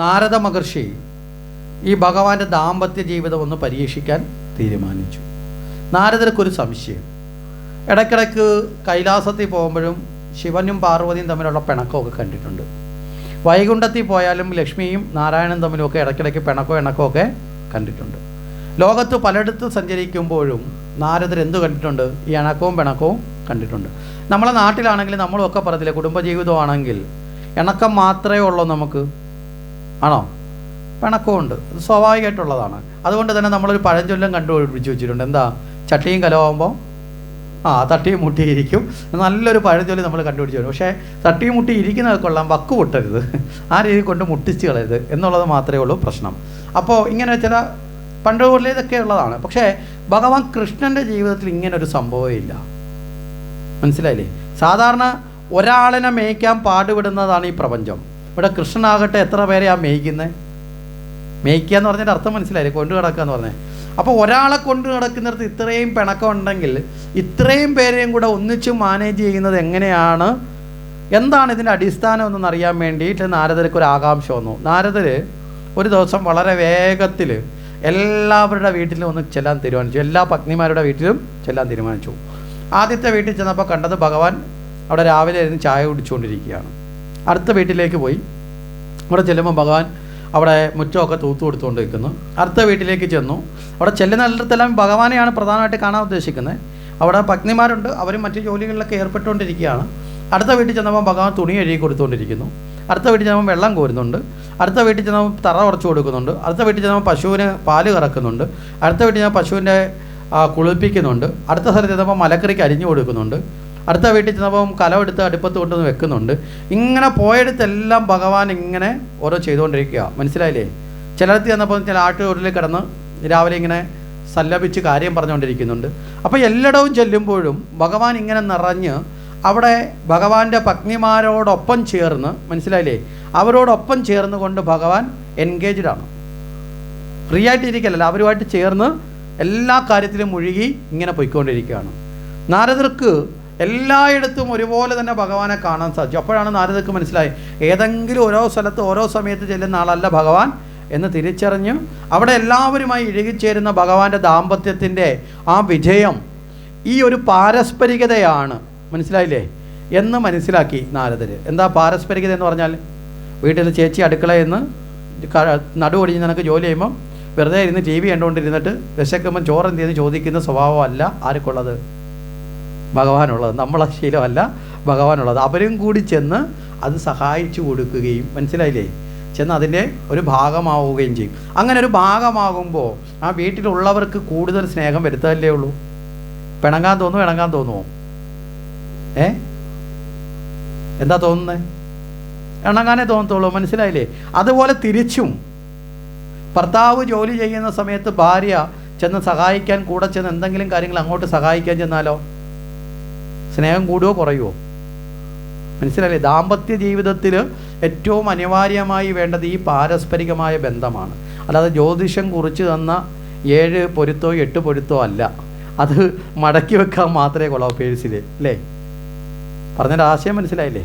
നാരദ മഹർഷി ഈ ഭഗവാന്റെ ദാമ്പത്യ ജീവിതം ഒന്ന് പരീക്ഷിക്കാൻ തീരുമാനിച്ചു. നാരദർക്കൊരു സംശയം. ഇടയ്ക്കിടയ്ക്ക് കൈലാസത്തിൽ പോകുമ്പോഴും ശിവനും പാർവതിയും തമ്മിലുള്ള പിണക്കമൊക്കെ കണ്ടിട്ടുണ്ട്. വൈകുണ്ഠത്തിൽ പോയാലും ലക്ഷ്മിയും നാരായണനും തമ്മിലുമൊക്കെ ഇടയ്ക്കിടയ്ക്ക് പിണക്കോ ഇണക്കോ ഒക്കെ കണ്ടിട്ടുണ്ട്. ലോകത്ത് പലയിടത്ത് സഞ്ചരിക്കുമ്പോഴും നാരദർ എന്ത് കണ്ടിട്ടുണ്ട്? ഈ ഇണക്കവും പിണക്കവും കണ്ടിട്ടുണ്ട്. നമ്മളെ നാട്ടിലാണെങ്കിൽ നമ്മളൊക്കെ പറഞ്ഞില്ലേ കുടുംബജീവിതമാണെങ്കിൽ ഇണക്കം മാത്രമേ ഉള്ളൂ നമുക്ക്. ആണോ? പിണക്കമുണ്ട്. സ്വാഭാവികമായിട്ടുള്ളതാണ്. അതുകൊണ്ട് തന്നെ നമ്മളൊരു പഴഞ്ചൊല്ലം കണ്ടുപിടിച്ച് വെച്ചിട്ടുണ്ട്. എന്താ? ചട്ടിയും കലമാകുമ്പോൾ ആ തട്ടിയും മുട്ടിയിരിക്കും നല്ലൊരു പഴഞ്ചൊല്ലി നമ്മൾ കണ്ടുപിടിച്ചു വരും. പക്ഷേ തട്ടിയും മുട്ടി ഇരിക്കുന്നത് കൊള്ളാം. വക്ക് പൊട്ടരുത്. ആ രീതി കൊണ്ട് മുട്ടിച്ച് കളയരുത് എന്നുള്ളത് മാത്രമേ ഉള്ളൂ പ്രശ്നം. അപ്പോൾ ഇങ്ങനെ ചില പണ്ട് മുതലേ ഇതൊക്കെ ഉള്ളതാണ്. പക്ഷേ ഭഗവാൻ കൃഷ്ണന്റെ ജീവിതത്തിൽ ഇങ്ങനെ ഒരു സംഭവമില്ല മനസ്സിലായില്ലേ? സാധാരണ ഒരാളിനെ മേയ്ക്കാൻ പാടുപെടുന്നതാണ് ഈ പ്രപഞ്ചം. ഇവിടെ കൃഷ്ണനാകട്ടെ എത്ര പേരെയാണ് മേയ്ക്കുന്നത് മേയ്ക്കുക എന്ന് പറഞ്ഞിട്ട് അർത്ഥം മനസ്സിലായില്ലേ? കൊണ്ടു കിടക്കുക എന്ന് പറഞ്ഞത് അപ്പോൾ ഒരാളെ കൊണ്ടു നടക്കുന്നിടത്ത് ഇത്രയും പിണക്കം ഉണ്ടെങ്കിൽ ഇത്രയും പേരെയും കൂടെ ഒന്നിച്ച് മാനേജ് ചെയ്യുന്നത് എങ്ങനെയാണ്? എന്താണ് ഇതിന്റെ അടിസ്ഥാനം എന്നൊന്ന് അറിയാൻ വേണ്ടിയിട്ട് നാരദർക്ക് ഒരു ആകാംക്ഷ വന്നു. നാരദർ ഒരു ദിവസം വളരെ വേഗത്തിൽ എല്ലാവരുടെ വീട്ടിലും ഒന്ന് ചെല്ലാൻ തീരുമാനിച്ചു. എല്ലാ പത്നിമാരുടെ വീട്ടിലും ചെല്ലാൻ തീരുമാനിച്ചു. ആദ്യത്തെ വീട്ടിൽ ചെന്നപ്പോൾ കണ്ടത് ഭഗവാൻ അവിടെ രാവിലെ ഇരുന്ന് ചായ കുടിച്ചുകൊണ്ടിരിക്കുകയാണ്. അടുത്ത വീട്ടിലേക്ക് പോയി. അവിടെ ചെല്ലുമ്പോൾ ഭഗവാൻ അവിടെ മുറ്റമൊക്കെ തൂത്തു കൊടുത്തുകൊണ്ട് നിൽക്കുന്നു അടുത്ത വീട്ടിലേക്ക് ചെന്നു. അവിടെ ചെല്ലുന്നിടത്തെല്ലാം ഭഗവാനെയാണ് പ്രധാനമായിട്ട് കാണാൻ ഉദ്ദേശിക്കുന്നത്. അവിടെ പത്നിമാരുണ്ട് അവരും മറ്റു ജോലികളിലൊക്കെ ഏർപ്പെട്ടുകൊണ്ടിരിക്കുകയാണ്. അടുത്ത വീട്ടിൽ ചെന്നപ്പോൾ ഭഗവാൻ തുണി എഴുതി കൊടുത്തുകൊണ്ടിരിക്കുന്നു. അടുത്ത വീട്ടിൽ ചെന്നപ്പോൾ വെള്ളം കോരുന്നുണ്ട്. അടുത്ത വീട്ടിൽ ചെന്നപ്പോൾ തറ ഉറച്ചു കൊടുക്കുന്നുണ്ട്. അടുത്ത വീട്ടിൽ ചെന്നപ്പോൾ പശുവിന് പാൽ കറക്കുന്നുണ്ട്. അടുത്ത വീട്ടിൽ ചെന്നപ്പോൾ പശുവിന്റെ കുളിപ്പിക്കുന്നുണ്ട് അടുത്ത സ്ഥലത്ത് ചെന്നപ്പോൾ മലക്കറിക്ക് അരിഞ്ഞു കൊടുക്കുന്നുണ്ട്. അടുത്ത വീട്ടിൽ ചെന്നപ്പം കലമെടുത്ത് അടുപ്പത്ത് കൊണ്ടുവന്ന് വെക്കുന്നുണ്ട്. ഇങ്ങനെ പോയെടുത്തെല്ലാം ഭഗവാൻ ഇങ്ങനെ ഓരോ ചെയ്തുകൊണ്ടിരിക്കുക. മനസ്സിലായില്ലേ? ചിലടത്ത് ചെന്നപ്പോൾ ചില ആട്ടുകൂടിൽ കിടന്ന് രാവിലെ ഇങ്ങനെ സല്ലപിച്ച് കാര്യം പറഞ്ഞുകൊണ്ടിരിക്കുന്നുണ്ട്. അപ്പോൾ എല്ലായിടവും ചെല്ലുമ്പോഴും ഭഗവാൻ ഇങ്ങനെ നിറഞ്ഞ് അവിടെ ഭഗവാന്റെ പത്നിമാരോടൊപ്പം ചേർന്ന് മനസ്സിലായില്ലേ? അവരോടൊപ്പം ചേർന്ന് കൊണ്ട് ഭഗവാൻ എൻഗേജ്ഡ് ആണ്. ഫ്രീ ആയിട്ട് ഇരിക്കലല്ല അവരുമായിട്ട് ചേർന്ന് എല്ലാ കാര്യത്തിലും മുഴുകി ഇങ്ങനെ പോയിക്കൊണ്ടിരിക്കുകയാണ്. നാരദർക്ക് എല്ലായിടത്തും ഒരുപോലെ തന്നെ ഭഗവാനെ കാണാൻ സാധിച്ചു. അപ്പോഴാണ് നാരദക്ക് മനസ്സിലായി. ഏതെങ്കിലും ഓരോ സ്ഥലത്ത് ഓരോ സമയത്ത് ചെല്ലുന്ന ആളല്ല ഭഗവാൻ എന്ന് തിരിച്ചറിഞ്ഞു അവിടെ എല്ലാവരുമായി ഇഴുകിച്ചേരുന്ന ഭഗവാന്റെ ദാമ്പത്യത്തിന്റെ ആ വിജയം ഈ ഒരു പാരസ്പരികതയാണ്. മനസ്സിലായില്ലേ? എന്ന് മനസ്സിലാക്കി നാരദർ എന്താ പാരസ്പരികത എന്ന് പറഞ്ഞാൽ? വീട്ടിൽ ചേച്ചി അടുക്കളയിൽ നിന്ന് നടുവൊടിഞ്ഞ് നിനക്ക് ജോലി ചെയ്യുമ്പം വെറുതെ ഇരുന്ന് ടി വി കണ്ടുകൊണ്ടിരുന്നിട്ട് വിശക്കുമ്പം ചോറ് എന്ത് ചെയ്യുന്നു? ചോദിക്കുന്ന സ്വഭാവമല്ല ആർക്കുള്ളത്. ഭഗവാനുള്ളത്. നമ്മളെ ശീലമല്ല ഭഗവാനുള്ളത്. അവരും കൂടി ചെന്ന് അത് സഹായിച്ചു കൊടുക്കുകയും മനസ്സിലായില്ലേ? ചെന്ന് അതിന്റെ ഒരു ഭാഗമാവുകയും ചെയ്യും. അങ്ങനെ ഒരു ഭാഗമാകുമ്പോൾ ആ വീട്ടിലുള്ളവർക്ക് കൂടുതൽ സ്നേഹം വരുത്തല്ലേ ഉള്ളൂ? പിണങ്ങാൻ തോന്നുമോ ഇണങ്ങാൻ തോന്നുമോ ഏ? എന്താ തോന്നുന്നത് ഇണങ്ങാനേ തോന്നത്തുള്ളൂ മനസ്സിലായില്ലേ? അതുപോലെ തിരിച്ചും. ഭർത്താവ് ജോലി ചെയ്യുന്ന സമയത്ത് ഭാര്യ ചെന്ന് സഹായിക്കാൻ കൂടെ ചെന്ന് എന്തെങ്കിലും കാര്യങ്ങൾ അങ്ങോട്ട് സഹായിക്കാൻ ചെന്നാലോ? സ്നേഹം കൂടുകയോ കുറയുമോ മനസ്സിലായില്ലേ? ദാമ്പത്യ ജീവിതത്തിൽ ഏറ്റവും അനിവാര്യമായി വേണ്ടത് ഈ പാരസ്പരികമായ ബന്ധമാണ്. അല്ലാതെ ജ്യോതിഷം കുറിച്ച് തന്ന ഏഴ് പൊരുത്തോ എട്ട് പൊരുത്തോ അല്ല. അത് മടക്കി വെക്കാൻ മാത്രമേ കൊള്ളാവൂ പേഴ്സിൽ അല്ലേ? പറഞ്ഞതിന്റെ ആശയം മനസ്സിലായില്ലേ?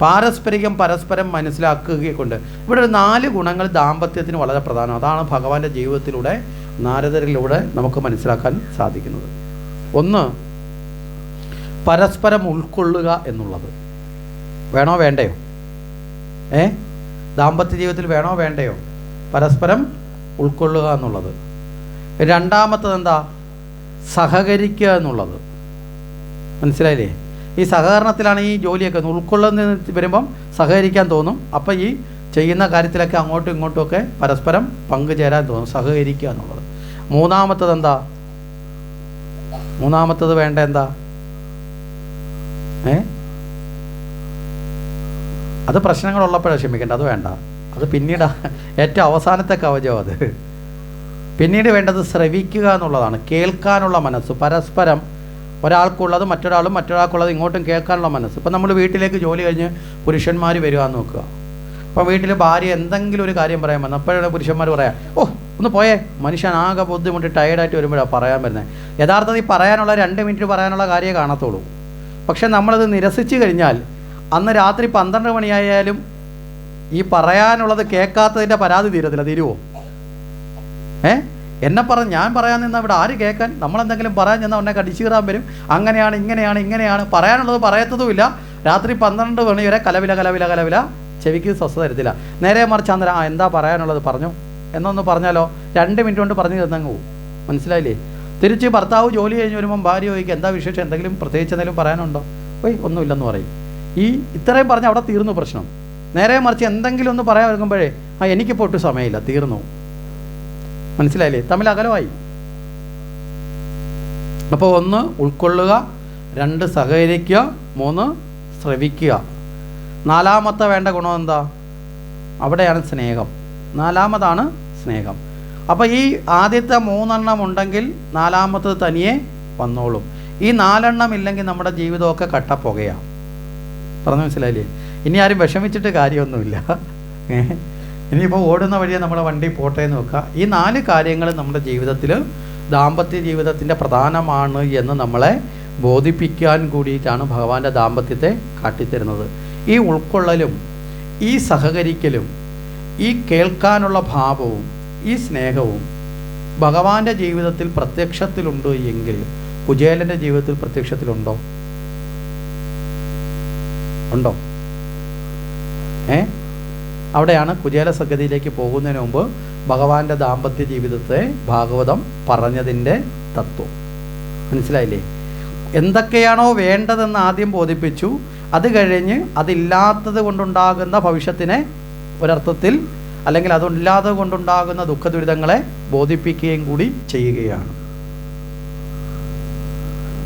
പാരസ്പരികം പരസ്പരം മനസ്സിലാക്കുകയൊക്കെ ഇവിടെ ഒരു നാല് ഗുണങ്ങൾ ദാമ്പത്യത്തിന് വളരെ പ്രധാനം. അതാണ് ഭഗവാന്റെ ജീവിതത്തിലൂടെ നാരദരിലൂടെ നമുക്ക് മനസ്സിലാക്കാൻ സാധിക്കുന്നത്. ഒന്ന് പരസ്പരം ഉൾക്കൊള്ളുക എന്നുള്ളത്. വേണോ വേണ്ടയോ? ഏ? ദാമ്പത്യ ജീവിതത്തിൽ വേണോ വേണ്ടയോ? പരസ്പരം ഉൾക്കൊള്ളുക എന്നുള്ളത്. രണ്ടാമത്തത് എന്താ? സഹകരിക്കുക എന്നുള്ളത്. മനസ്സിലായില്ലേ? ഈ സഹകരണത്തിലാണ് ഈ ജോലിയൊക്കെ ഉൾക്കൊള്ളുന്ന വരുമ്പം സഹകരിക്കാൻ തോന്നും. അപ്പം ഈ ചെയ്യുന്ന കാര്യത്തിലൊക്കെ അങ്ങോട്ടും ഇങ്ങോട്ടുമൊക്കെ പരസ്പരം പങ്കുചേരാൻ തോന്നും. സഹകരിക്കുക എന്നുള്ളത്. മൂന്നാമത്തത് എന്താ? മൂന്നാമത്തത് വേണ്ട എന്താ? ഏ? അത് പ്രശ്നങ്ങളുള്ളപ്പോഴാണ് ക്ഷമിക്കേണ്ട അത് വേണ്ട. അത് പിന്നീട് ഏറ്റവും അവസാനത്തെ കവചം അത്. പിന്നീട് വേണ്ടത് ശ്രവിക്കുക എന്നുള്ളതാണ്. കേൾക്കാനുള്ള മനസ്സ്. പരസ്പരം ഒരാൾക്കുള്ളത് മറ്റൊരാളും മറ്റൊരാൾക്കുള്ളത് ഇങ്ങോട്ടും കേൾക്കാനുള്ള മനസ്സ്. ഇപ്പം നമ്മൾ വീട്ടിലേക്ക് ജോലി കഴിഞ്ഞ് പുരുഷന്മാർ വരുവാന്ന് നോക്കുക. അപ്പോൾ വീട്ടിൽ ഭാര്യ എന്തെങ്കിലും ഒരു കാര്യം പറയാൻ വന്നു അപ്പോഴാണ് പുരുഷന്മാർ പറയാം ഓ ഒന്ന് പോയേ. മനുഷ്യൻ ആകെ ബുദ്ധിമുട്ടി ടയർഡായിട്ട് വരുമ്പോഴാണ് പറയാൻ വരുന്നത് യഥാർത്ഥത്തിൽ പറയാനുള്ള രണ്ട് മിനിറ്റ് പറയാനുള്ള കാര്യമേ കാണത്തുള്ളൂ. പക്ഷെ നമ്മളത് നിരസിച്ചു കഴിഞ്ഞാൽ അന്ന് രാത്രി പന്ത്രണ്ട് മണിയായാലും ഈ പറയാനുള്ളത് കേൾക്കാത്തതിന്റെ പരാതി തീരത്തില്ല തീരുവോ? ഏ? എന്നെ പറഞ്ഞ് ഞാൻ പറയാൻ നിന്നാൽ ഇവിടെ ആര് കേൾക്കാൻ? നമ്മളെന്തെങ്കിലും പറയാൻ ചെന്നാൽ ഉടനെ കടിച്ചു കീറാൻ വരും. അങ്ങനെയാണ് ഇങ്ങനെയാണ് ഇങ്ങനെയാണ്. പറയാനുള്ളത് പറയത്തതുമില്ല. രാത്രി പന്ത്രണ്ട് മണി വരെ കലവില കലവില കലവില. ചെവിക്ക് സ്വസ്ഥ തരത്തില്ല. നേരെ മറിച്ച് അന്നേരം ആ എന്താ പറയാനുള്ളത്? പറഞ്ഞു. എന്നൊന്ന് പറഞ്ഞാലോ? രണ്ട് മിനിറ്റ് കൊണ്ട് പറഞ്ഞു തന്നങ്ങ് പോകും മനസ്സിലായില്ലേ? തിരിച്ച് ഭർത്താവ് ജോലി കഴിഞ്ഞ് വരുമ്പം ഭാര്യ ചോദിക്കുക എന്താ വിശേഷം? എന്തെങ്കിലും പ്രത്യേകിച്ച് എന്തെങ്കിലും പറയാനുണ്ടോ? ഓയ് ഒന്നുമില്ലെന്ന് പറയും. ഈ ഇത്രയും പറഞ്ഞ് അവിടെ തീർന്നു പ്രശ്നം. നേരെ മറിച്ച് എന്തെങ്കിലും ഒന്ന് പറയാൻ വരുമ്പോഴേ ആ എനിക്കിപ്പോൾ ഒട്ടും സമയമില്ല തീർന്നു. മനസ്സിലായില്ലേ? തമ്മിൽ അകലമായി. അപ്പോൾ ഒന്ന് ഉൾക്കൊള്ളുക. രണ്ട് സഹകരിക്കുക. മൂന്ന് ശ്രവിക്കുക. നാലാമത്തെ വേണ്ട ഗുണം എന്താ? അവിടെയാണ് സ്നേഹം. നാലാമതാണ് സ്നേഹം. അപ്പോൾ ഈ ആദ്യത്തെ മൂന്നെണ്ണം ഉണ്ടെങ്കിൽ നാലാമത്തത് തനിയെ വന്നോളും. ഈ നാലെണ്ണം ഇല്ലെങ്കിൽ നമ്മുടെ ജീവിതമൊക്കെ കട്ടപ്പുകയാണ്. പറഞ്ഞു മനസ്സിലായില്ലേ? ഇനി ആരും വിഷമിച്ചിട്ട് കാര്യമൊന്നുമില്ല? ഇനിയിപ്പോൾ ഓടുന്ന വഴിയെ നമ്മുടെ വണ്ടി പോട്ടെ എന്ന് വെക്കുക. ഈ നാല് കാര്യങ്ങൾ നമ്മുടെ ജീവിതത്തിൽ ദാമ്പത്യ ജീവിതത്തിന്റെ പ്രധാനമാണ് എന്ന് നമ്മളെ ബോധിപ്പിക്കാൻ കൂടിയിട്ടാണ് ഭഗവാന്റെ ദാമ്പത്യത്തെ കാട്ടിത്തരുന്നത്. ഈ ഉൾക്കൊള്ളലും ഈ സഹകരിക്കലും ഈ കേൾക്കാനുള്ള ഭാവവും ഈ സ്നേഹവും ഭഗവാന്റെ ജീവിതത്തിൽ പ്രത്യക്ഷത്തിലുണ്ട് എങ്കിൽ കുചേലന്റെ ജീവിതത്തിൽ പ്രത്യക്ഷത്തിലുണ്ടോ? ഉണ്ടോ? ഏ? അവിടെയാണ് കുചേല സംഗതിയിലേക്ക് പോകുന്നതിന് മുമ്പ് ഭഗവാന്റെ ദാമ്പത്യ ജീവിതത്തെ ഭാഗവതം പറഞ്ഞതിന്റെ തത്വം. മനസ്സിലായില്ലേ? എന്തൊക്കെയാണോ വേണ്ടതെന്ന് ആദ്യം ബോധിപ്പിച്ചു. അത് കഴിഞ്ഞ് അതില്ലാത്തത് കൊണ്ടുണ്ടാകുന്ന ഭവിഷ്യത്തിനെ ഒരർത്ഥത്തിൽ അല്ലെങ്കിൽ അതില്ലാതെ കൊണ്ടുണ്ടാകുന്ന ദുഃഖ ദുരിതങ്ങളെ ബോധിപ്പിക്കുകയും കൂടി ചെയ്യുകയാണ്.